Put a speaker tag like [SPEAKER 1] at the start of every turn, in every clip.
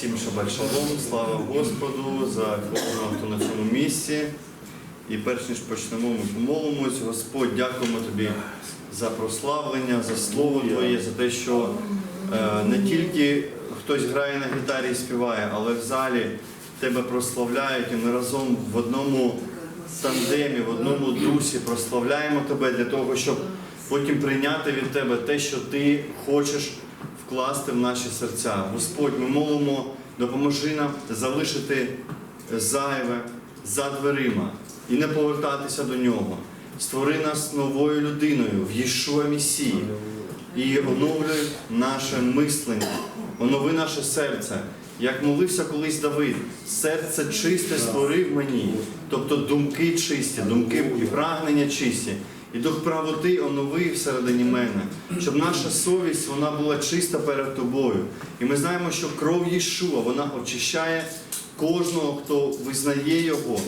[SPEAKER 1] Всім шабат шалом, слава Господу за кожного, хто на цьому місці. І перш ніж почнемо, ми помолимось. Господь, дякуємо тобі за прославлення, за слово Твоє, за те, що е, не тільки хтось грає на гітарі і співає, але в залі тебе прославляють, і ми разом в одному тандемі, в одному дусі прославляємо тебе для того, щоб потім прийняти від тебе те, що ти хочеш вкласти в наші серця. Господь, ми молимо, допоможи нам залишити зайве за дверима і не повертатися до нього. Створи нас новою людиною в Єшуа Месії і оновлюй наше мислення, онови наше серце. Як молився колись Давид, серце чисте створив мені, тобто думки чисті, думки і прагнення чисті. І дух правоти оновив всередині мене, щоб наша совість вона була чиста перед тобою. І ми знаємо, що кров Єшуа вона очищає кожного, хто визнає його,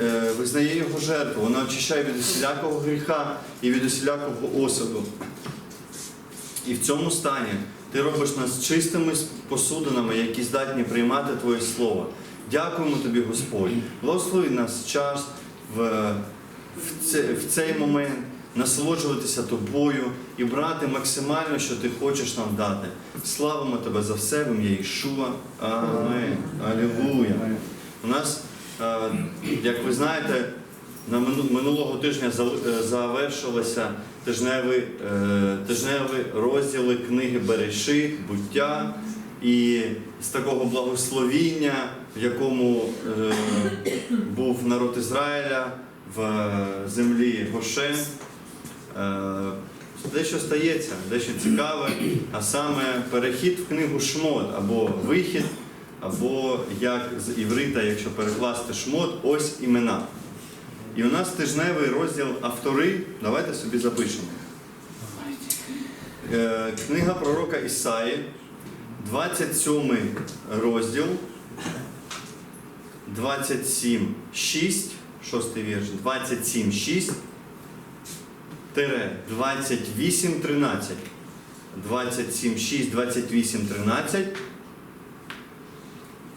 [SPEAKER 1] е, визнає його жертву. Вона очищає від усілякого гріха і від усілякого осуду. І в цьому стані ти робиш нас чистими посудинами, які здатні приймати Твоє Слово. Дякуємо тобі, Господь. Благослови нас час в, в, це, в цей момент насолоджуватися тобою і брати максимально, що ти хочеш нам дати. Славимо тебе за все, в ім'я Ішуа. Амин. Алілуя. У нас, е, як ви знаєте, на минулого тижня е, завершилися тижневі, е, тижневі розділи книги Берешит, буття і з такого благословіння, в якому е, був народ Ізраїля в е, землі Гошен. Е, Дещо стається, дещо цікаве, а саме перехід в книгу Шмот або вихід, або як з іврита, якщо перекласти шмот, ось імена. І у нас тижневий розділ автори. Давайте собі запишемо. Е, Книга пророка Ісаї, 27 розділ, 27, 6, 6 вірш, 27, 6, тире 28, 13. 27, 6, 28, 13.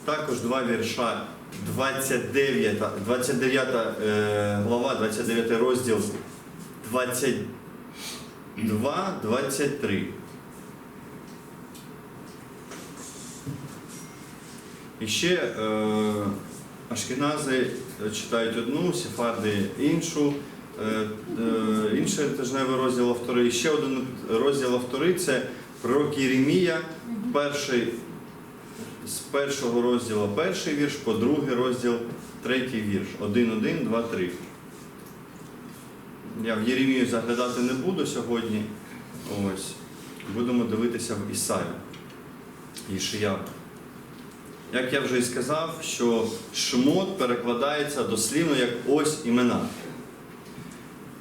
[SPEAKER 1] Також два вірша 29, 29 е, глава, 29 розділ, 22, 23. І ще е, ашкенази читають одну, сефарди іншу. Е, е, інший тижневий розділ автори. І ще один розділ автори це пророк Єремія, перший з першого розділу перший вірш, по другий розділ третій вірш. 1, 1, 2, 3. Я в Єремію заглядати не буду сьогодні. Ось. Будемо дивитися в Ісаю. Ішия. Як я вже і сказав, що шмот перекладається дослівно як ось імена.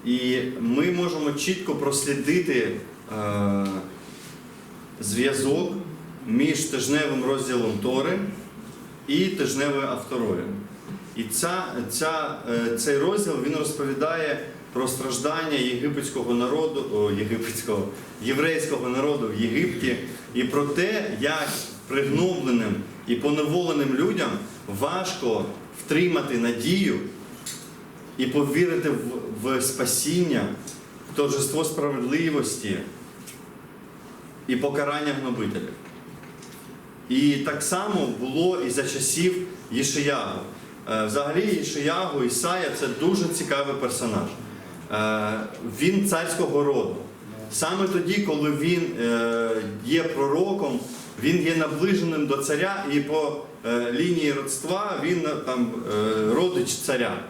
[SPEAKER 1] І ми можемо чітко прослідити е, зв'язок між тижневим розділом Тори і тижневою авторою. І ця, ця, е, цей розділ він розповідає про страждання єгипетського народу, о, єгипетського, єврейського народу в Єгипті і про те, як пригнобленим і поневоленим людям важко втримати надію і повірити в, в спасіння, в торжество справедливості і покарання гнобителів. І так само було і за часів Єшиягу. Е, Взагалі Єшиягу, Ісая це дуже цікавий персонаж. Е, Він царського роду. Саме тоді, коли він е, є пророком, він є наближеним до царя, і по е, лінії родства він е, там е, родич царя.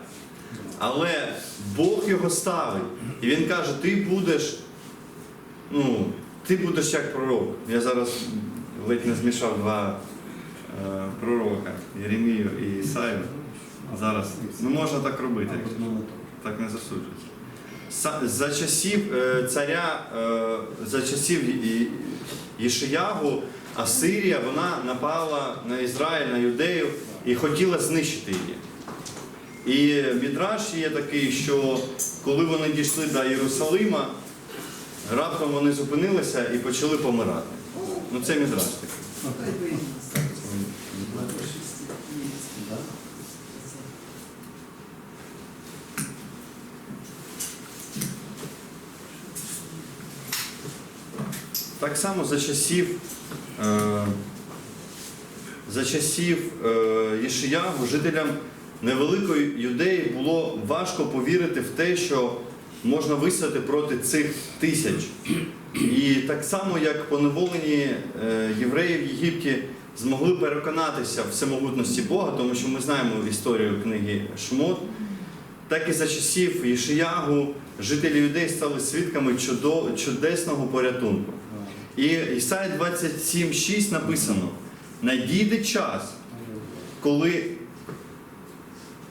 [SPEAKER 1] Але Бог його ставить. І він каже: ти будеш, ну, ти будеш як пророк. Я зараз ледь не змішав два е, пророка Єремію і Ісаю. Зараз ну можна так робити, так не засуджується. За часів е, царя, е, за часів Єшиягу, Асирія вона напала на Ізраїль, на юдею і хотіла знищити її. І Мідраш є такий, що коли вони дійшли до Єрусалима, раптом вони зупинилися і почали помирати. Ну це Мідраш такий. Так само за часів за часів е, Єшиягу жителям невеликої юдеї було важко повірити в те, що можна вистояти проти цих тисяч. І так само, як поневолені е, євреї в Єгипті змогли переконатися в всемогутності Бога, тому що ми знаємо історію книги Шмот, так і за часів Єшиягу жителі юдеї стали свідками чудесного порятунку. І Ісая 27.6 написано: надійде час, коли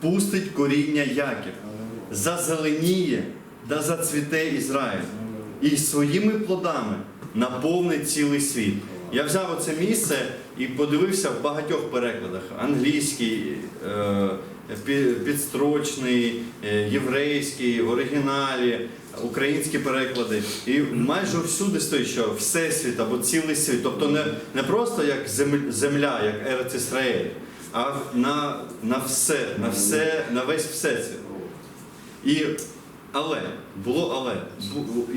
[SPEAKER 1] пустить коріння Яків, зазеленіє да зацвіте Ізраїль, і своїми плодами наповнить цілий світ. Я взяв оце місце і подивився в багатьох перекладах: англійський, е, підстрочний, е, єврейський, в оригіналі, українські переклади. І майже всюди стоїть, що всесвіт або цілий світ. Тобто не, не просто як земля, як Ерец Ісраїль, а на, на все, на все, на весь всесвіт. І але було але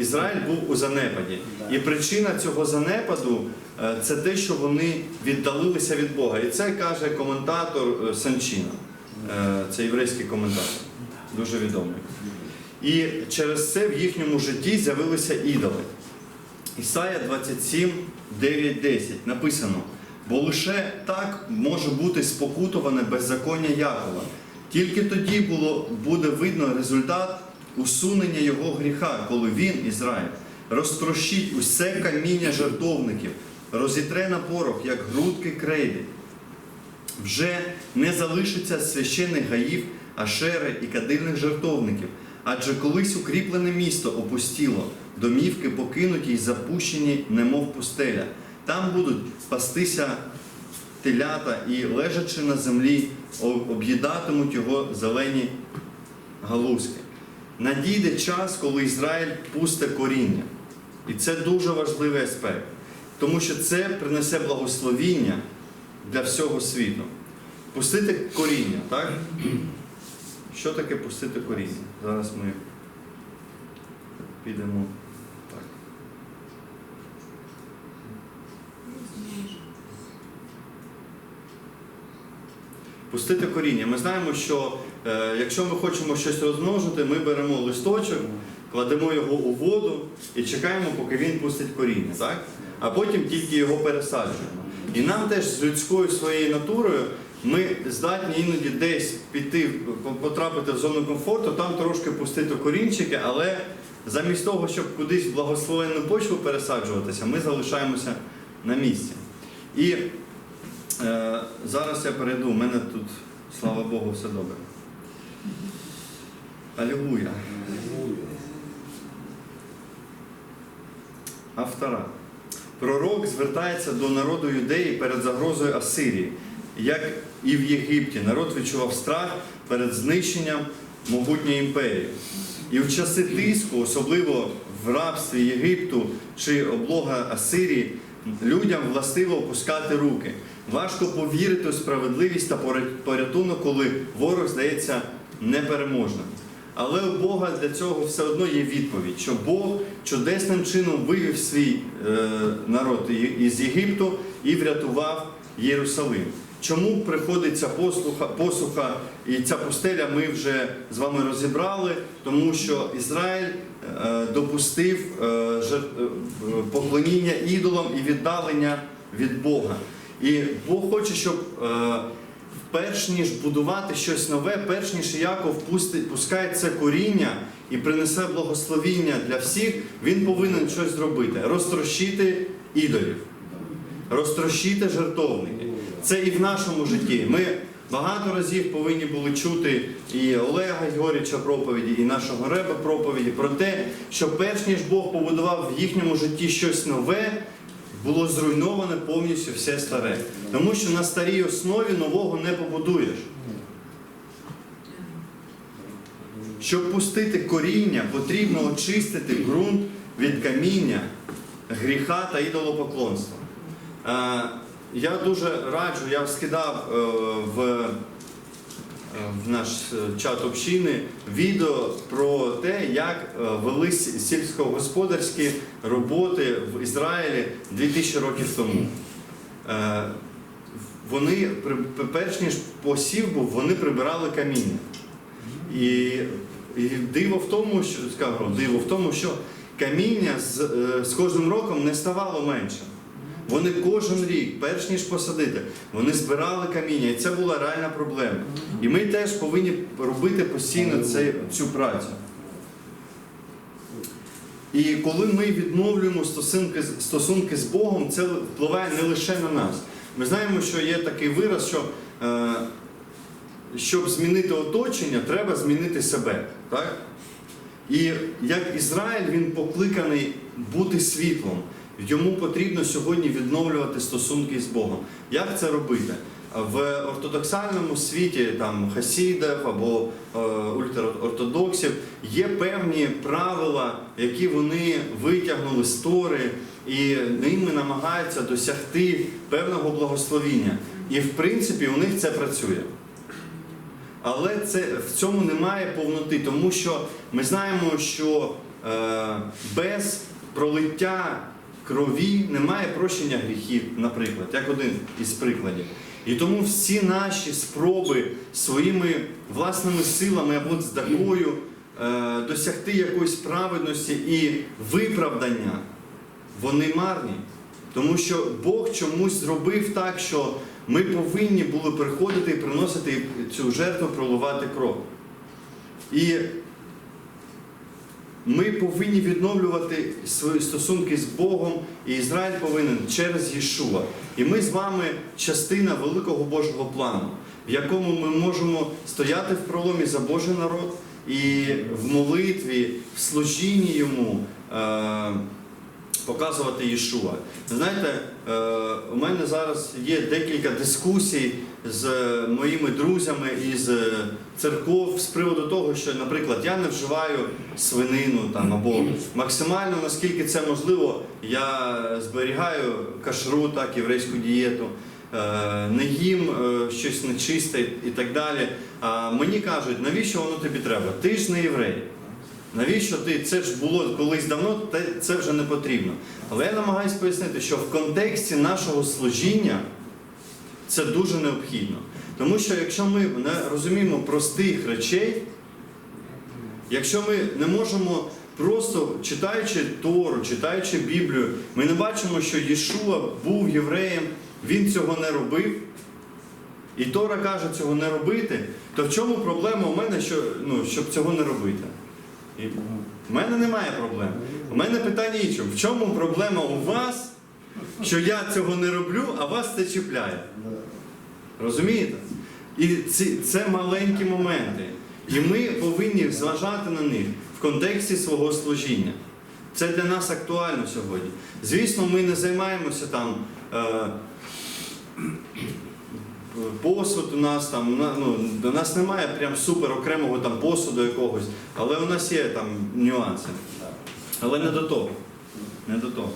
[SPEAKER 1] Ізраїль був у занепаді, і причина цього занепаду е, це те, що вони віддалилися від Бога. І це каже коментатор е, Санчина. Е, Це єврейський коментатор, дуже відомий. І через це в їхньому житті з'явилися ідоли. Ісая 27, 9, 10 написано: бо лише так може бути спокутуване беззаконня Якова. Тільки тоді було, буде видно результат усунення його гріха, коли він, Ізраїль, розтрощить усе каміння жертовників, розітре на порох, як грудки крейди. Вже не залишиться священих гаїв, ашери і кадильних жертовників, адже колись укріплене місто опустіло, домівки покинуті й запущені, немов пустеля. Там будуть пастися телята і, лежачи на землі, об'їдатимуть його зелені галузки. Надійде час, коли Ізраїль пусте коріння. І це дуже важливий аспект, тому що це принесе благословіння для всього світу. Пустити коріння, так? Що таке пустити коріння? Зараз ми підемо так. Пустити коріння. Ми знаємо, що е, якщо ми хочемо щось розмножити, ми беремо листочок, кладемо його у воду і чекаємо, поки він пустить коріння, так? а потім тільки його пересаджуємо. І нам теж з людською своєю натурою ми здатні іноді десь піти, потрапити в зону комфорту, там трошки пустити корінчики, але замість того, щоб кудись в благословенну почву пересаджуватися, ми залишаємося на місці. І е, зараз я перейду, у мене тут, слава Богу, все добре. Алілуя. Автора. Пророк звертається до народу юдеї перед загрозою Асирії, як і в Єгипті. Народ відчував страх перед знищенням могутньої імперії. І в часи тиску, особливо в рабстві Єгипту чи облога Асирії, людям властиво опускати руки. Важко повірити у справедливість та порятунок, коли ворог здається непереможним. Але у Бога для цього все одно є відповідь, що Бог чудесним чином вивів свій е, народ із Єгипту і врятував Єрусалим. Чому приходить ця послуха, посуха і ця пустеля ми вже з вами розібрали, тому що Ізраїль е, допустив е, поклоніння ідолам і віддалення від Бога. І Бог хоче, щоб перш ніж будувати щось нове, перш ніж Яков пускає це коріння і принесе благословіння для всіх, він повинен щось зробити: розтрощити ідолів, розтрощити жертовники. Це і в нашому житті. Ми багато разів повинні були чути і Олега Георгійовича проповіді, і нашого Реба проповіді про те, що перш ніж Бог побудував в їхньому житті щось нове, було зруйноване повністю все старе. Тому що на старій основі нового не побудуєш. Щоб пустити коріння, потрібно очистити ґрунт від каміння, гріха та ідолопоклонства. Е, Я дуже раджу, я скидав е, в в наш е, чат общини відео про те, як е, велись сільськогосподарські роботи в Ізраїлі 2000 років тому. Е, Вони перш ніж посів був, вони прибирали каміння. І, і диво в тому, що скажу, диво в тому, що каміння з, е, з кожним роком не ставало менше. Вони кожен рік, перш ніж посадити, вони збирали каміння, і це була реальна проблема. І ми теж повинні робити постійно це, цю працю. І коли ми відновлюємо стосунки, стосунки з Богом, це впливає не лише на нас. Ми знаємо, що є такий вираз, що е, щоб змінити оточення, треба змінити себе. Так? І як Ізраїль, він покликаний бути світлом. Йому потрібно сьогодні відновлювати стосунки з Богом. Як це робити? В ортодоксальному світі там хасідів або е, ультраортодоксів є певні правила, які вони витягнули з Тори, і ними намагаються досягти певного благословіння. І в принципі у них це працює. Але це, в цьому немає повноти, тому що ми знаємо, що е, без пролиття крові немає прощення гріхів, наприклад, як один із прикладів. І тому всі наші спроби своїми власними силами або здакою е, досягти якоїсь праведності і виправдання, вони марні. Тому що Бог чомусь зробив так, що ми повинні були приходити і приносити цю жертву, проливати кров. І ми повинні відновлювати свої стосунки з Богом, і Ізраїль повинен через Єшуа. І ми з вами частина великого Божого плану, в якому ми можемо стояти в проломі за Божий народ і в молитві, в служінні йому. Показувати Єшуа. Знаєте, е, у мене зараз є декілька дискусій з моїми друзями із церков з приводу того, що, наприклад, я не вживаю свинину там або максимально наскільки це можливо, я зберігаю кашру, так, єврейську дієту. е, Не їм е, щось нечисте і так далі. А мені кажуть, навіщо воно тобі треба? Ти ж не єврей. Навіщо ти? Це ж було колись давно, це вже не потрібно. Але я намагаюся пояснити, що в контексті нашого служіння це дуже необхідно. Тому що якщо ми не розуміємо простих речей, якщо ми не можемо просто читаючи Тору, читаючи Біблію, ми не бачимо, що Єшуа був євреєм, він цього не робив. І Тора каже цього не робити, то в чому проблема у мене, що, ну, щоб цього не робити? І в мене немає проблем. У мене питання іншому. В чому проблема у вас, що я цього не роблю, а вас це чіпляє? Розумієте? І ці, це маленькі моменти. І ми повинні зважати на них в контексті свого служіння. Це для нас актуально сьогодні. Звісно, ми не займаємося там. Е, Посуд у нас там, ну, до нас немає прям супер окремого там посуду якогось, але у нас є там нюанси. Але не до того. Не до того.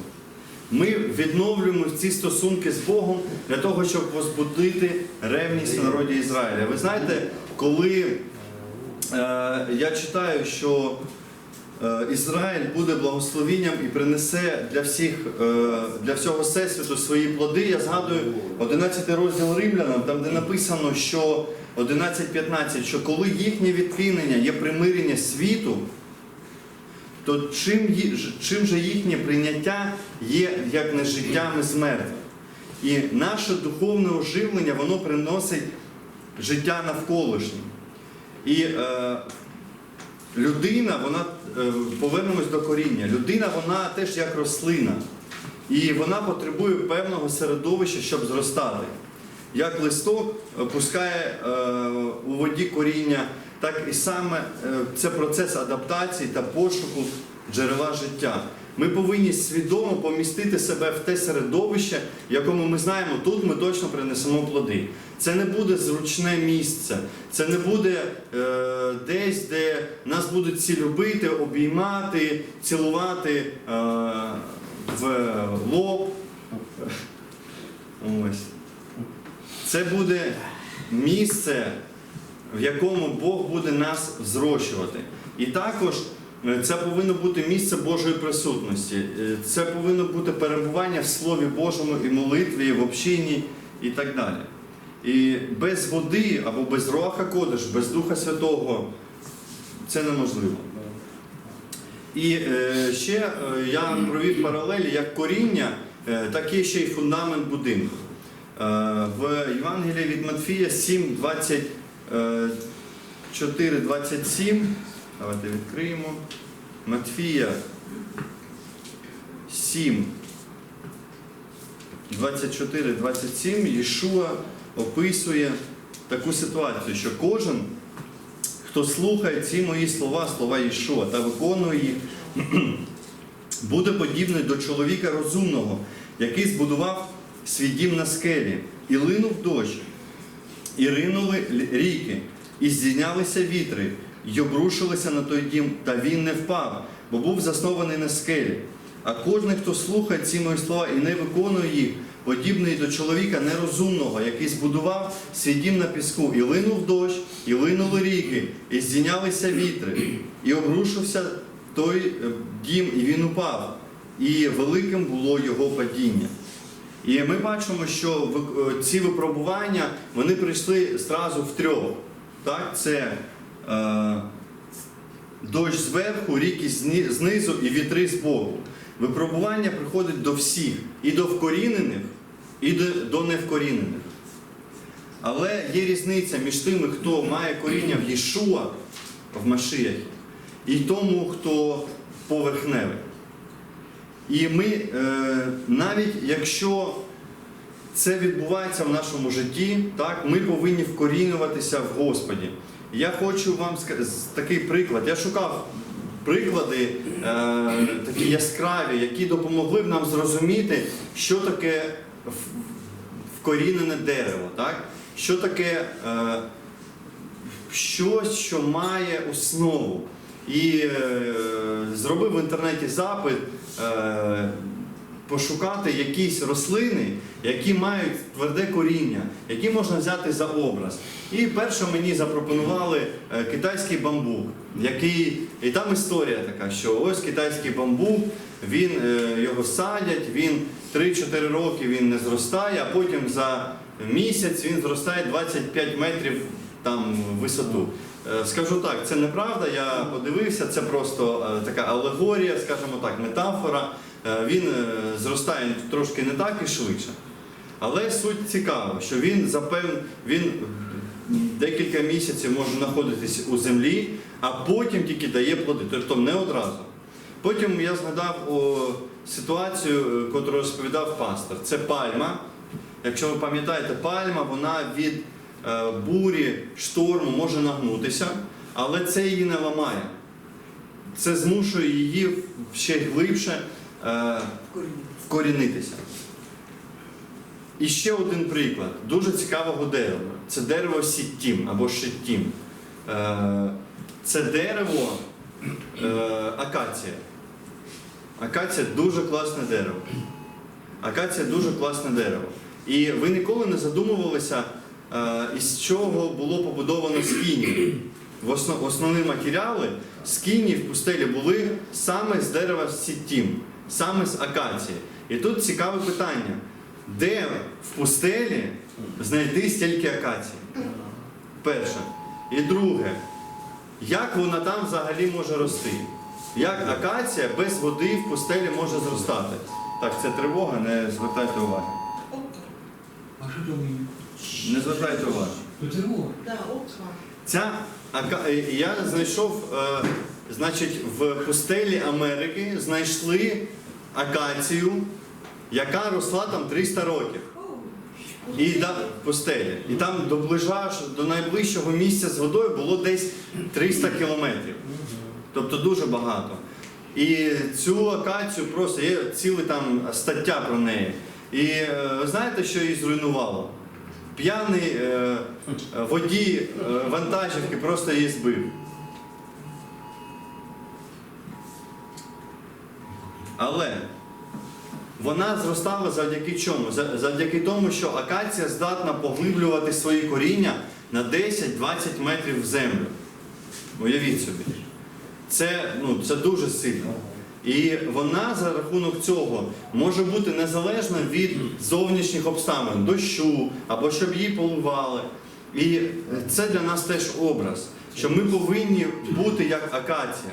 [SPEAKER 1] Ми відновлюємо ці стосунки з Богом для того, щоб возбудити ревність в народі Ізраїля. Ви знаєте, коли е, я читаю, що Ізраїль буде благословінням і принесе для всіх, е, для всього всесвіту свої плоди, я згадую 11 розділ Римлянам, там де написано, що 11.15, що коли їхнє відкинення є примирення світу, то чим, чим же їхнє прийняття є як не життям із мертвих? І наше духовне оживлення, воно приносить життя навколишнім. І е, людина, вона, е, повернемось до коріння, людина, вона теж як рослина. І вона потребує певного середовища, щоб зростати. Як листок е, пускає е, у воді коріння, так і саме е, це процес адаптації та пошуку джерела життя. Ми повинні свідомо помістити себе в те середовище, в якому ми знаємо, тут ми точно принесемо плоди. Це не буде зручне місце, це не буде е, десь, де нас будуть всі любити, обіймати, цілувати е, в лоб. Ось. Це буде місце в якому Бог буде нас зрощувати. І також це повинно бути місце Божої присутності. Е, Це повинно бути перебування в Слові Божому і молитві, і в общині і так далі. І без води або без Роаха Кодиш, без Духа Святого це неможливо. І е, ще е, я провів паралелі як коріння, е, так є ще й фундамент будинку. Е, в Євангелії від Матфія 7, 24, 27. Давайте відкриємо. Матфія 7, 24, 27. Єшуа описує таку ситуацію, що кожен, хто слухає ці мої слова, слова Єшуа та виконує їх, буде подібний до чоловіка розумного, який збудував свій дім на скелі, і линув дощ, і ринули ріки, і здійнялися вітри, й обрушилися на той дім, та він не впав, бо був заснований на скелі. А кожен, хто слухає ці мої слова і не виконує їх, подібний до чоловіка нерозумного, який збудував свій дім на піску, і линув дощ, і линули ріки, і здійнялися вітри, і обрушився той е, дім, і він упав, і великим було його падіння. І ми бачимо, що е, ці випробування вони прийшли зразу в трьох. Так? Це дощ зверху, ріки знизу і вітри збоку. Випробування приходить до всіх, і до вкорінених, і до, невкорінених. Але є різниця між тими, хто має коріння в Єшуа, в Машияхі, і тому, хто поверхневий. І ми, е, навіть якщо це відбувається в нашому житті, так, ми повинні вкорінюватися в Господі. Я хочу вам ска- з- такий приклад. Я шукав приклади е, такі яскраві, які допомогли б нам зрозуміти, що таке вкорінене дерево, так? що таке е, щось, що має основу. І е, зробив в інтернеті запит е, пошукати якісь рослини, які мають тверде коріння, які можна взяти за образ. І перше мені запропонували е, китайський бамбук, який і там історія така, що ось китайський бамбук, він е, його садять, він 3-4 роки він не зростає, а потім за місяць він зростає 25 метрів там висоту. Е, Скажу так, це неправда. Я подивився, це просто така алегорія, скажімо так, метафора. Е, Він е, зростає трошки не так і швидше. Але суть цікава, що він запевн... він декілька місяців може знаходитись у землі, а потім тільки дає плоди, тобто не одразу. Потім я згадав о, ситуацію, е, котру розповідав пастор. Це пальма. Якщо ви пам'ятаєте, пальма вона від е, бурі, шторму може нагнутися, але це її не ламає. Це змушує її ще глибше е, вкорінитися. І ще один приклад дуже цікавого дерева. Це дерево сіттім або шиттім. Е, Це дерево е, акація. Акація дуже класне дерево. Акація дуже класне дерево. І ви ніколи не задумувалися, е, із чого було побудовано скіні. Основні матеріали скіні в пустелі були саме з дерева сіттім, саме з акації. І тут цікаве питання: де в пустелі знайти стільки акації? Перше. І друге, як вона там взагалі може рости? Як акація без води в пустелі може зростати? Так, це тривога, не звертайте уваги. Не звертайте уваги. Ця ака... я знайшов, е, значить, в пустелі Америки знайшли акацію, яка росла там 300 років. І да, пустелі. І там до найближчого місця з водою було десь 300 кілометрів. Тобто дуже багато. І цю акацію просто є ціла там стаття про неї. І е, знаєте, що її зруйнувало? П'яний е, водій е, вантажівки просто її збив. Але вона зростала завдяки чому? Завдяки тому, що акація здатна поглиблювати свої коріння на 10-20 метрів в землю. Уявіть собі. Це, ну, це дуже сильно. І вона за рахунок цього може бути незалежна від зовнішніх обставин, дощу або щоб її поливали. І це для нас теж образ, що ми повинні бути як акація.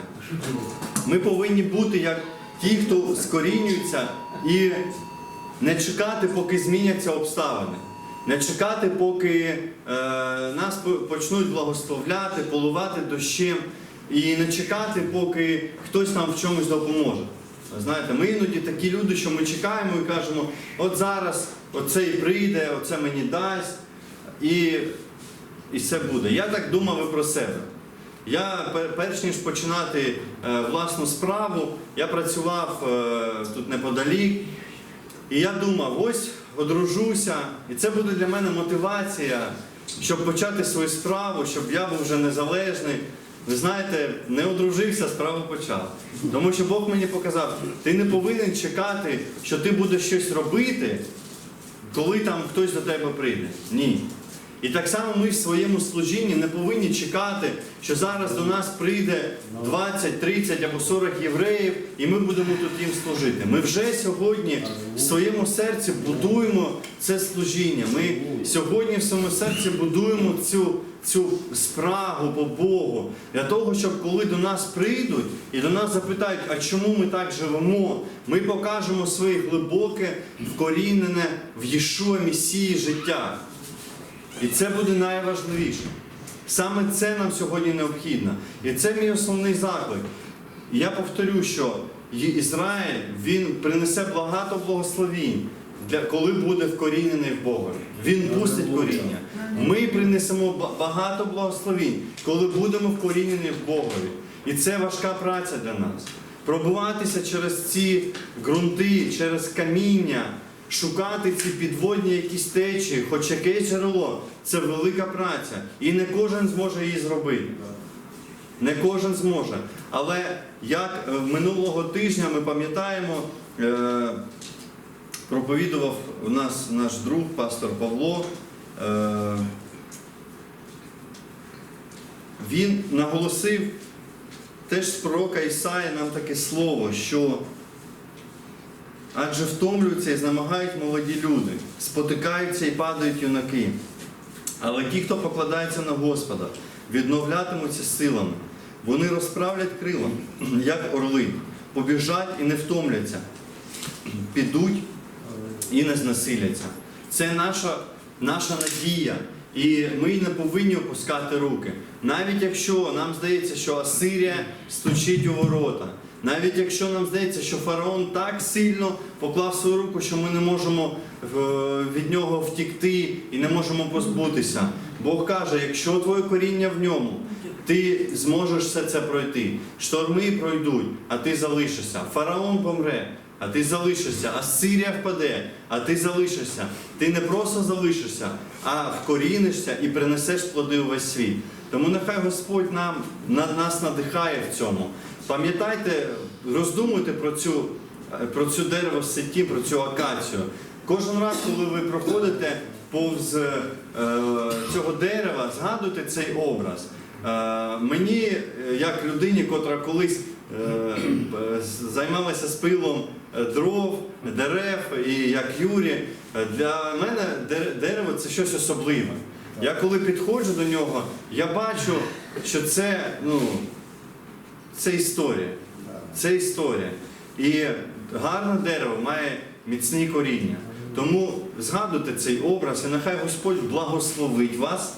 [SPEAKER 1] Ми повинні бути як ті, хто скорінюється і не чекати, поки зміняться обставини. Не чекати, поки е, нас почнуть благословляти, поливати дощем, і не чекати, поки хтось нам в чомусь допоможе. Знаєте, ми іноді такі люди, що ми чекаємо і кажемо, от зараз оцей прийде, оце мені дасть, і, і все буде. Я так думав і про себе. Я перш ніж починати е, власну справу, я працював е, тут неподалік, і я думав, ось одружуся, і це буде для мене мотивація, щоб почати свою справу, щоб я був вже незалежний. Ви знаєте, не одружився, справу почав. Тому що Бог мені показав, ти не повинен чекати, що ти будеш щось робити, коли там хтось до тебе прийде. Ні. І так само ми в своєму служінні не повинні чекати, що зараз до нас прийде 20, 30 або 40 євреїв, і ми будемо тут їм служити. Ми вже сьогодні в своєму серці будуємо це служіння. Ми сьогодні в своєму серці будуємо цю, цю спрагу по Богу для того, щоб коли до нас прийдуть і до нас запитають, а чому ми так живемо, ми покажемо своє глибоке, вкорінене в Єшуа Месії життя. І це буде найважливіше. Саме це нам сьогодні необхідно. І це мій основний заклик. І Я повторю, що Ізраїль він принесе багато благословінь, для, коли буде вкорінений в Бога. Він пустить коріння. Ми принесемо багато благословінь, коли будемо вкорінені в Богові. І це важка праця для нас. Пробуватися через ці ґрунти, через каміння, шукати ці підводні якісь течії, хоч якесь джерело, це велика праця. І не кожен зможе її зробити. Не кожен зможе. Але як е, минулого тижня ми пам'ятаємо, е, проповідував у нас наш друг, пастор Павло. Е, він наголосив теж з пророка Ісаї нам таке слово, що адже втомлюються і знемагають молоді люди, спотикаються і падають юнаки. Але ті, хто покладається на Господа, відновлятимуться силами. Вони розправлять крила, як орли, побіжать і не втомляться, підуть і не знесиляться. Це наша, наша надія. І ми не повинні опускати руки. Навіть якщо нам здається, що Асирія стучить у ворота, навіть якщо нам здається, що фараон так сильно поклав свою руку, що ми не можемо е, від нього втікти і не можемо позбутися. Бог каже, якщо твоє коріння в ньому, ти зможеш все це пройти. Шторми пройдуть, а ти залишишся. Фараон помре, а ти залишишся. Асирія впаде, а ти залишишся. Ти не просто залишишся, а вкорінишся і принесеш плоди у весь світ. Тому нехай Господь нам на нас надихає в цьому. Пам'ятайте, роздумуйте про цю, про цю дерево сеті, про цю акацію. Кожен раз, коли ви проходите повз е, цього дерева, згадуйте цей образ. Е, мені, е, як людині, котра колись е, займалася спилом е, дров, дерев, і як Юрі, е, для мене дерево це щось особливе. Я коли підходжу до нього, я бачу, що це, ну, це історія. Це історія. І гарне дерево має міцні коріння. Тому згадуйте цей образ, і нехай Господь благословить вас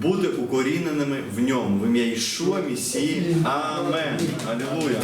[SPEAKER 1] бути укоріненими в ньому. В ім'я Ішуа Місії. Амен. Алілуя.